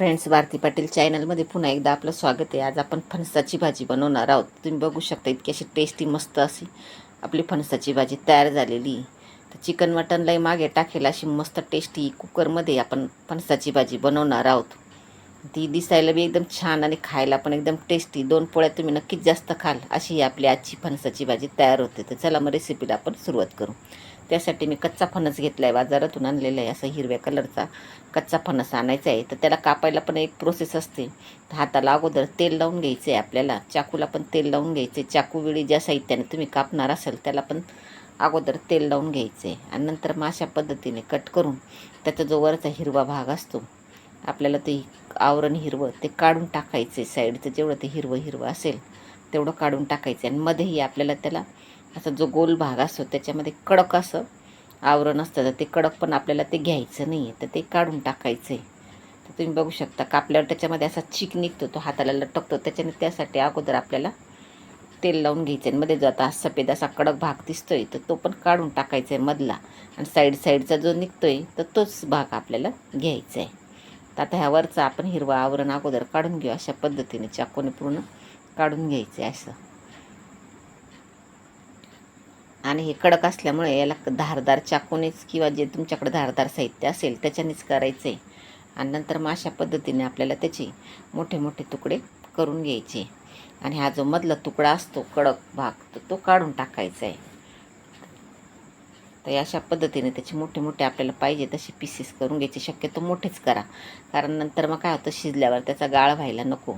Friends Bharti Patil चॅनलमध्ये पुन्हा एकदा आपलं स्वागत आहे. आज आपण फणसाची भाजी बनवणार आहोत. तुम्ही बघू शकता इतकी अशी टेस्टी मस्त अशी आपली फणसाची भाजी तयार झालेली तर चिकन मटनलाही मागे टाकेल अशी मस्त टेस्टी कुकरमध्ये आपण फणसाची भाजी बनवणार आहोत. ती दिसायला बी एकदम छान आणि खायला पण एकदम टेस्टी दोन पोळ्या तुम्ही नक्कीच जास्त खाल अशी ही आपली आजची फणसाची भाजी तयार होते. तर चला मग रेसिपीला आपण सुरुवात करू. त्यासाठी मी कच्चा फणस घेतला आहे बाजारातून आणलेला आहे असं हिरव्या कलरचा कच्चा फणस आणायचा आहे तर त्याला कापायला पण एक प्रोसेस असते. तर हाताला अगोदर तेल लावून घ्यायचं आहे आपल्याला. चाकूला पण तेल लावून घ्यायचं आहे चाकू वेळी ज्या साहित्याने तुम्ही कापणार असाल त्याला पण अगोदर तेल लावून घ्यायचं आहे आणि नंतर मग अशा पद्धतीने कट करून त्याचा जो वरचा हिरवा भाग असतो आपल्याला ते आवरण हिरवं ते काढून टाकायचं आहे साईडचं जेवढं ते हिरवं हिरवं असेल तेवढं काढून टाकायचं. आणि मध्येही आपल्याला त्याला असा जो गोल भाग असतो त्याच्यामध्ये कडक असं आवरण असतं तर ते कडक पण आपल्याला ते घ्यायचं नाही आहे तर ते काढून टाकायचं. आहे तर तुम्ही बघू शकता कापल्यावर त्याच्यामध्ये असा चीक निघतो तो हाताला लटकतो त्याच्याने त्यासाठी अगोदर आपल्याला तेल लावून घ्यायचं. आहे मध्ये जो आता सफेद असा कडक भाग दिसतोय तर तो पण काढून टाकायचा आहे मधला. आणि साईड साईडचा जो निघतोय तर तोच भाग आपल्याला घ्यायचा आहे. तर आता ह्यावरचं आपण हिरवं आवरण अगोदर काढून घेऊ अशा पद्धतीने चाकूने पूर्ण काढून घ्यायचे असं. आणि हे कडक असल्यामुळे याला धारदार चाकूनेच किंवा जे तुमच्याकडे धारदार साहित्य असेल त्याच्यानेच करायचं आहे आणि नंतर मग अशा पद्धतीने आपल्याला त्याचे मोठे मोठे तुकडे करून घ्यायचे. आणि हा जो मधला तुकडा असतो कडक भाग तर तो काढून टाकायचा आहे तर अशा पद्धतीने त्याचे मोठे मोठे आपल्याला पाहिजे तसे पीसेस करून घ्यायचे. शक्यतो मोठेच करा. कारण नंतर मग काय होतं शिजल्यावर त्याचा गाळ व्हायला नको.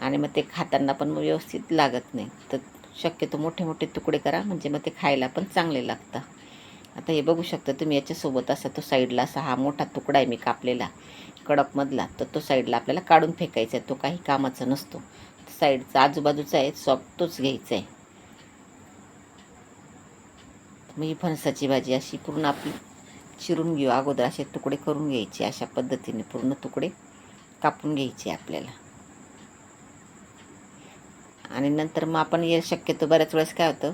आणि मग ते खाताना पण मग व्यवस्थित लागत नाही. तर शक्यतो मोठे मोठे तुकडे करा. म्हणजे मग ते खायला पण चांगले लागतं. आता हे बघू शकता तुम्ही याच्यासोबत असा तो साईडला असा हा मोठा तुकडा आहे मी कापलेला. कडकमधला. तर तो साईडला आपल्याला काढून फेकायचा आहे. तो काही कामाचा नसतो. साईडचा आजूबाजूचा आहे. सॉफ्ट तोच घ्यायचा आहे. मग ही फणसाची भाजी अशी पूर्ण आपली चिरून घेऊ. अगोदर असे तुकडे करून घ्यायचे. अशा पद्धतीने पूर्ण तुकडे कापून घ्यायचे आपल्याला. आणि नंतर मग आपण हे शक्यतो बऱ्याच वेळेस काय होतं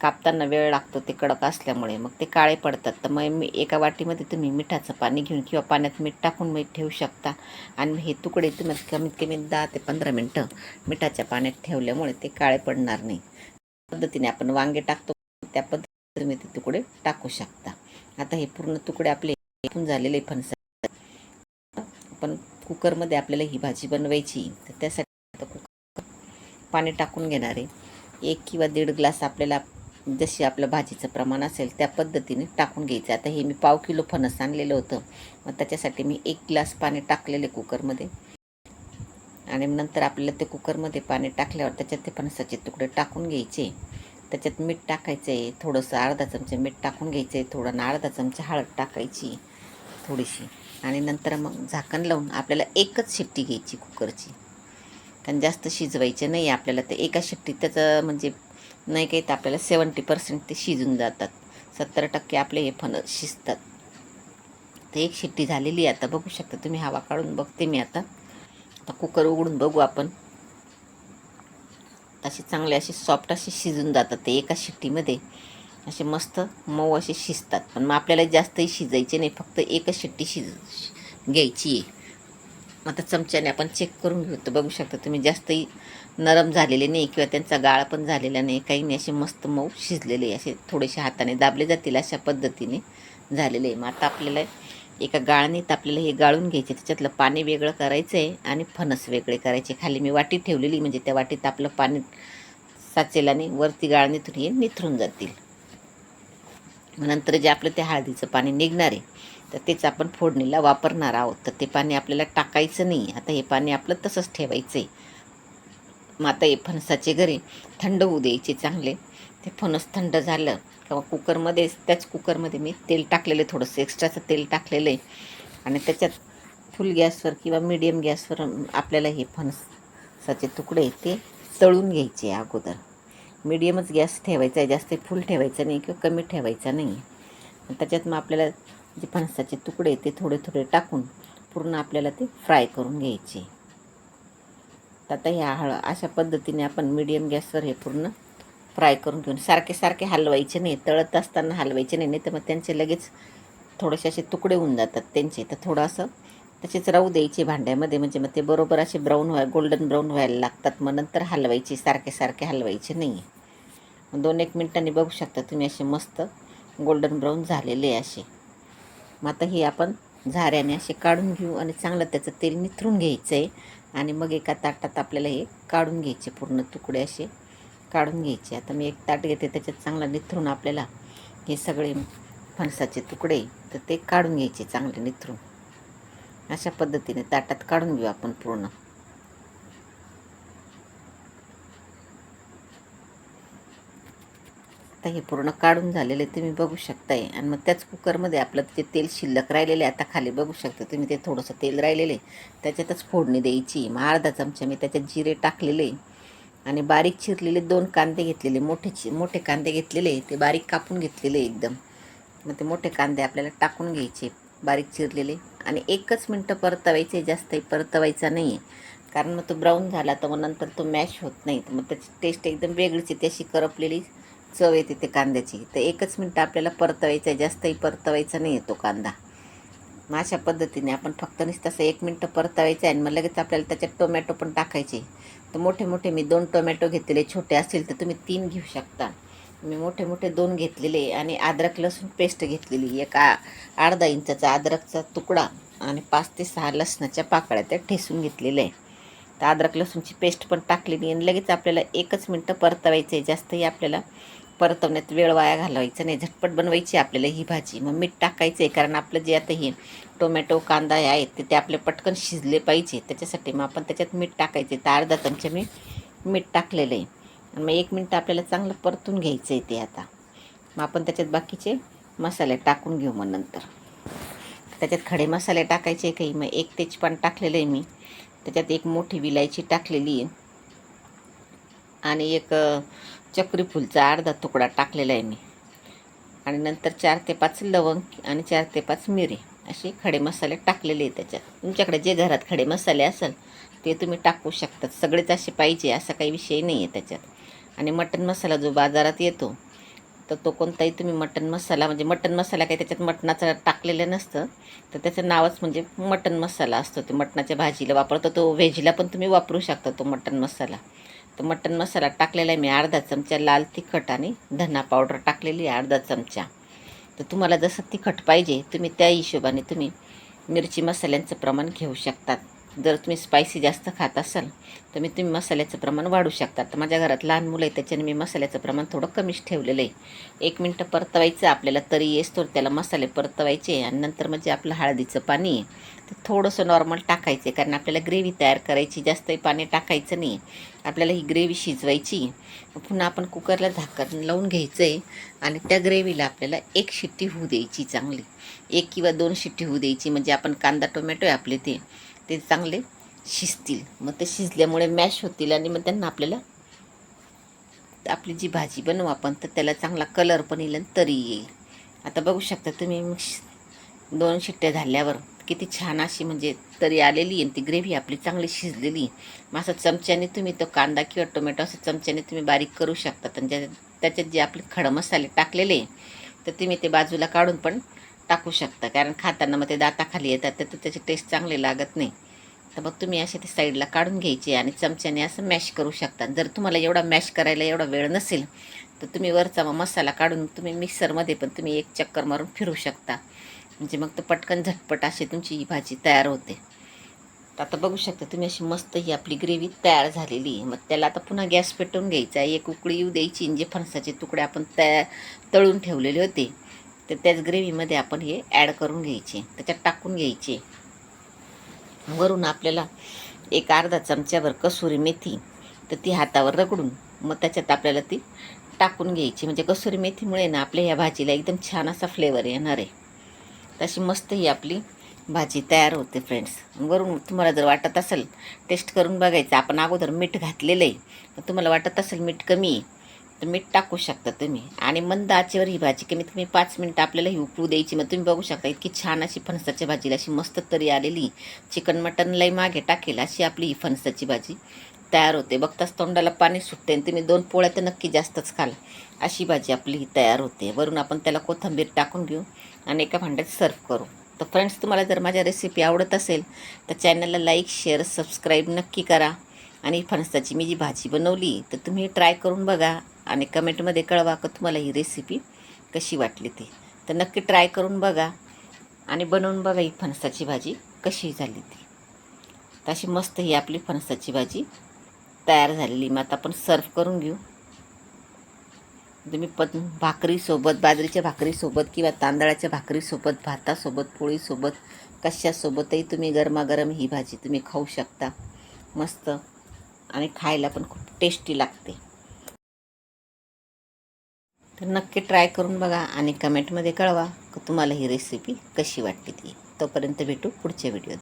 कापताना वेळ लागतो ते कडक असल्यामुळे. मग ते काळे पडतात. तर मग मी एका वाटीमध्ये तुम्ही मिठाचं पाणी घेऊन किंवा पाण्यात मीठ टाकून मीठ ठेवू शकता. आणि हे तुकडे तुम्ही कमीत कमी दहा ते पंधरा मिनटं मिठाच्या पाण्यात ठेवल्यामुळे ते काळे पडणार नाही. पद्धतीने आपण वांगे टाकतो. त्या पद्धतीने तुम्ही ते तुकडे टाकू शकता. आता हे पूर्ण तुकडे आपले एकूण झालेले फणसा पण कुकरमध्ये आपल्याला ही भाजी बनवायची. तर त्यासाठी आता कुकर पाणी टाकून घेणार आहे. एक किंवा दीड ग्लास आपल्याला जशी आपलं भाजीचं प्रमाण असेल त्या पद्धतीने टाकून घ्यायचं. आता हे मी पाव किलो फणस आणलेलं होतं. मग त्याच्यासाठी मी एक ग्लास पाणी टाकलेले कुकरमध्ये. आणि नंतर आपल्याला ते कुकरमध्ये पाणी टाकल्यावर त्याच्यात ते फणसाचे तुकडे टाकून घ्यायचे. त्याच्यात मीठ टाकायचं आहे थोडंसं अर्धा चमचा मीठ टाकून घ्यायचं आहे थोडं ना अर्धा चमचा हळद टाकायची थोडीशी. आणि नंतर मग झाकण लावून आपल्याला एकच शिट्टी घ्यायची कुकरची. कारण जास्त शिजवायचे नाही आपल्याला ते एका शिट्टीत त्याचं म्हणजे नाही काही तर आपल्याला सेवन्टी पर्सेंट ते शिजून जातात. सत्तर टक्के आपले हे फणस शिजतात. तर एक शिट्टी झालेली आहे आता. बघू शकता तुम्ही हवा काढून बघते मी आता. आता कुकर उघडून बघू आपण. असे चांगले असे सॉफ्ट असे शिजून जातात ते एका शिट्टीमध्ये. असे मस्त मऊ असे शिजतात. पण मग आपल्याला जास्तही शिजायचे नाही. फक्त एकच शिट्टी शिज घ्यायची आहे. आता चमच्याने आपण चेक करून घेऊ. तर बघू शकता तुम्ही जास्तही नरम झालेले नाही किंवा त्यांचा गाळ पण झालेला नाही. काही नाही असे मस्त मऊ शिजलेले असे थोडेसे हाताने दाबले जातील अशा पद्धतीने झालेले आहे. मग आता आपल्याला एका गाळणीत आपल्याला हे गाळून घ्यायचे त्याच्यातलं पाणी वेगळं करायचं आहे आणि फणस वेगळे करायचे. खाली मी वाटी ठेवलेली म्हणजे त्या वाटीत आपलं पाणी साचेल आणि वरती गाळणीतून हे निथरून जातील. नंतर जे आपलं ते हळदीचं पाणी निघणार आहे तर तेच आपण फोडणीला वापरणार आहोत. तर ते पाणी आपल्याला टाकायचं नाही. आता हे पाणी आपलं तसंच ठेवायचं आहे मग आता हे फणसाचे घरी थंड होऊ द्यायचे चांगले. ते फणस थंड झालं किंवा कुकरमध्ये त्याच कुकरमध्ये मी तेल टाकलेलं आहे थोडंसं एक्स्ट्राचं तेल टाकलेलं आहे. आणि त्याच्यात फुल गॅसवर किंवा मीडियम गॅसवर आपल्याला हे फणसाचे तुकडे ते तळून घ्यायचे अगोदर. मीडियमच गॅस ठेवायचा आहे जास्त फुल ठेवायचा नाही किंवा कमी ठेवायचा नाही. त्याच्यात मग आपल्याला जे फणसाचे तुकडे ते थोडे थोडे टाकून पूर्ण आपल्याला ते फ्राय करून घ्यायचे. तर आता ह्या हळ अशा पद्धतीने आपण मीडियम गॅसवर हे पूर्ण फ्राय करून घेऊन सारखे सारखे हलवायचे नाही तळत असताना हलवायचे नाही नाही तर मग त्यांचे लगेच थोडेसे असे तुकडे होऊन जातात त्यांचे. तर थोडं असं तसेच राहू द्यायचे भांड्यामध्ये म्हणजे मग ते बरोबर असे ब्राऊन व्हाय गोल्डन ब्राऊन व्हायला लागतात. मग नंतर हलवायचे सारखे सारखे हलवायचे नाही. आहे दोन एक मिनटांनी बघू शकता तुम्ही असे मस्त गोल्डन ब्राऊन झालेले आहे असे. मग आता हे आपण झाऱ्याने असे काढून घेऊ आणि चांगलं त्याचं तेल निथरून घ्यायचं आहे आणि मग एका ताटात आपल्याला हे काढून घ्यायचे पूर्ण तुकडे असे काढून घ्यायचे. आता मी एक ताट घेते त्याच्यात चांगला निथरून आपल्याला हे सगळे फणसाचे तुकडे तर ते काढून घ्यायचे चांगले निथरून अशा पद्धतीने ताटात काढून घेऊ आपण पूर्ण. आता हे पूर्ण काढून झालेले तुम्ही बघू शकताय. आणि मग त्याच कुकरमध्ये आपलं ते तेल शिल्लक राहिलेले आता खाली बघू शकता तुम्ही ते थोडंसं तेल राहिलेले त्याच्यातच फोडणी द्यायची मग अर्धा चमचा मी त्याच्यात जिरे टाकलेले आणि बारीक चिरलेले दोन कांदे घेतलेले मोठे चि मोठे कांदे घेतलेले ते बारीक कापून घेतलेले एकदम. मग ते मोठे कांदे आपल्याला टाकून घ्यायचे बारीक चिरलेले. आणि एकच मिनटं परतवायचे जास्तही परतवायचा नाही आहे. कारण मग तो ब्राऊन झाला तर मग नंतर तो मॅश होत नाही. तर मग त्याची टेस्ट एकदम वेगळीच येते अशी करपलेली चव येते ते कांद्याची. तर एकच मिनटं आपल्याला परतवायचं आहे जास्तही परतवायचा नाही येतो कांदा. मग अशा पद्धतीने आपण फक्त नुसतं असं एक मिनटं परतवायचं आहे आणि मग लगेच आपल्याला त्याच्यात टोमॅटो पण टाकायचे. तर मोठे मोठे मी दोन टोमॅटो घेतलेले छोटे असतील तर तुम्ही तीन घेऊ शकता. मी मोठे मोठे दोन घेतलेले आणि अद्रक लसूण पेस्ट घेतलेली. एक अर्धा इंचाचा अद्रकचा तुकडा आणि पाच ते सहा लसणाच्या पाकळ्या त्या ठेसून घेतलेल्या आहे तर अद्रक लसूणची पेस्ट पण टाकलेली आणि लगेच आपल्याला एकच मिनटं परतवायचं आहे जास्तही आपल्याला परतवण्यात वेळ वाया घालवायचा नाही. झटपट बनवायची आपल्याला ही भाजी. मग मीठ टाकायचं आहे कारण आपलं जे आता हे टोमॅटो कांदा आहेत ते ते आपले पटकन शिजले पाहिजे. त्याच्यासाठी मग आपण त्याच्यात मीठ टाकायचे तर अर्धा चमचा मी मीठ टाकलेलं आहे. आणि मग एक मिनटं आपल्याला चांगलं परतून घ्यायचं आहे ते आता. मग आपण त्याच्यात बाकीचे मसाले टाकून घेऊ मग नंतर. त्याच्यात खडे मसाले टाकायचे काही. मग एक तेजपान टाकलेलं आहे मी. त्याच्यात एक मोठी विलायची टाकलेली आहे. आणि एक चक्री फुलचा अर्धा तुकडा टाकलेला आहे मी. आणि नंतर चार ते पाच लवंग आणि चार ते पाच मिरे असे खडे मसाले टाकलेले आहे त्याच्यात. तुमच्याकडे जे घरात खडे मसाले असेल ते तुम्ही टाकू शकतात. सगळेच असे पाहिजे असा काही विषय नाही आहे त्याच्यात. आणि मटन मसाला जो बाजारात येतो तर तो कोणताही तुम्ही मटन मसाला म्हणजे मटन मसाला काही त्याच्यात मटणाचं टाकलेलं नसतं तर त्याचं नावच म्हणजे मटण मसाला असतो. ते मटणाच्या भाजीला वापरतो तो व्हेजला पण तुम्ही वापरू शकता तो मटन मसाला. तर मटन मसाला टाकलेला आहे मी अर्धा चमचा लाल तिखट आणि धना पावडर टाकलेली आहे अर्धा चमचा. तर तुम्हाला जसं तिखट पाहिजे तुम्ही त्या हिशोबाने तुम्ही मिरची मसाल्यांचं प्रमाण घेऊ शकतात. जर तुम्ही स्पायसी जास्त खात असाल तर मी तुम्ही मसाल्याचं प्रमाण वाढू शकता. तर माझ्या घरात लहान मुलं आहे त्याच्याने मी मसाल्याचं प्रमाण थोडं कमीच ठेवलेलं आहे. एक मिनटं परतवायचं आपल्याला तरी येस तर त्याला मसाले परतवायचे आणि नंतर म्हणजे आपलं हळदीचं पाणी आहे ते थोडंसं नॉर्मल टाकायचं. आहे कारण आपल्याला ग्रेव्ही तयार करायची जास्तही पाणी टाकायचं नाही. आपल्याला ही ग्रेव्ही शिजवायची. पुन्हा आपण कुकरला झाकण लावून घ्यायचं आहे आणि त्या ग्रेव्हीला आपल्याला एक शिट्टी होऊ द्यायची चांगली. एक किंवा दोन शिट्टी होऊ द्यायची. म्हणजे आपण कांदा टोमॅटो आहे आपले ते. ते चांगले शिजतील. मग ते शिजल्यामुळे मॅश होतील आणि मग त्यांना आपल्याला आपली जी भाजी बनवू आपण तर त्याला चांगला कलर पण येईल आणि तरी येईल. आता बघू शकता तुम्ही मग शि- दोन शिट्ट्या झाल्यावर किती छान अशी म्हणजे तरी आलेली आणि ती ग्रेव्ही आपली चांगली शिजलेली मग असं चमच्याने तुम्ही तो कांदा किंवा टोमॅटो असं चमच्याने तुम्ही बारीक करू शकता. आणि ज्या त्याच्यात जे आपले खडं मसाले टाकलेले तर तुम्ही ते बाजूला काढून पण टाकू शकता. कारण खाताना मग ते दाताखाली येतात तर त्याची टेस्ट चांगली लागत नाही. तर मग तुम्ही असे ते साईडला काढून घ्यायचे आणि चमच्याने असं मॅश करू शकता. जर तुम्हाला एवढा मॅश करायला एवढा वेळ नसेल तर तुम्ही वरचा मग मसाला काढून तुम्ही मिक्सरमध्ये पण तुम्ही एक चक्कर मारून फिरू शकता. म्हणजे मग तर पटकन झटपट अशी तुमची ही भाजी तयार होते. तर आता बघू शकता तुम्ही अशी मस्त ही आपली ग्रेव्ही तयार झालेली आहे. मग त्याला आता पुन्हा गॅस पेटवून घ्यायचा आहे. एक उकळी येऊ द्यायची आणि जे फणसाचे तुकडे आपण तया तळून ठेवलेले होते तर त्याच ग्रेव्हीमध्ये आपण हे ॲड करून घ्यायचे. त्याच्यात टाकून घ्यायचे. वरून आपल्याला एक अर्धा चमच्यावर कसुरी मेथी तर ती हातावर रगडून मग त्याच्यात आपल्याला ती टाकून घ्यायची. म्हणजे कसुरी मेथीमुळे ना आपल्या ह्या भाजीला एकदम छान असा फ्लेवर येणार आहे. तशी मस्त ही आपली भाजी तयार होते फ्रेंड्स. वरून तुम्हाला जर वाटत असेल टेस्ट करून बघायचं. आपण अगोदर मीठ घातलेलं आहे. तुम्हाला वाटत असेल मीठ कमी आहे. तर मीठ टाकू शकता तुम्ही. आणि मंद आचेवर ही भाजी कमीत कमी पाच मिनटं आपल्याला ही उकळू द्यायची. मग तुम्ही बघू शकता इतकी छान अशी फणसाच्या भाजीला अशी मस्त तरी आलेली चिकन मटनलाही मागे टाकेल अशी आपली ही फणसाची भाजी तयार होते. बघताच तोंडाला पाणी सुटते आणि तुम्ही दोन पोळ्या तर नक्की जास्तच खाल. अशी भाजी आपली ही तयार होते. वरून आपण त्याला कोथिंबीर टाकून घेऊ आणि एका भांड्यात सर्व करू. तर फ्रेंड्स तुम्हाला जर माझ्या रेसिपी आवडत असेल तर चॅनलला लाईक शेअर सबस्क्राईब नक्की करा. आणि फणसाची मी जी भाजी बनवली तर तुम्ही ट्राय करून बघा. आणि कमेंटमध्ये कळवा का तुम्हाला ही रेसिपी कशी वाटली ती. तर नक्की ट्राय करून बघा आणि बनवून बघा ही फणसाची भाजी कशी झाली ती. तर अशी मस्त ही आपली फणसाची भाजी तयार झालेली. मग आता आपण सर्व करून घेऊ. तुम्ही पण भाकरीसोबत बाजरीच्या भाकरीसोबत किंवा तांदळाच्या भाकरीसोबत भातासोबत पोळीसोबत कशासोबतही तुम्ही गरमागरम ही भाजी तुम्ही खाऊ शकता. मस्त. आणि खायला पण खूप टेस्टी लागते. तर नक्की ट्राय करून बघा आणि कमेंटमध्ये कळवा तुम्हाला ही रेसिपी कशी वाटते ती. तोपर्यंत भेटू पुढच्या व्हिडिओत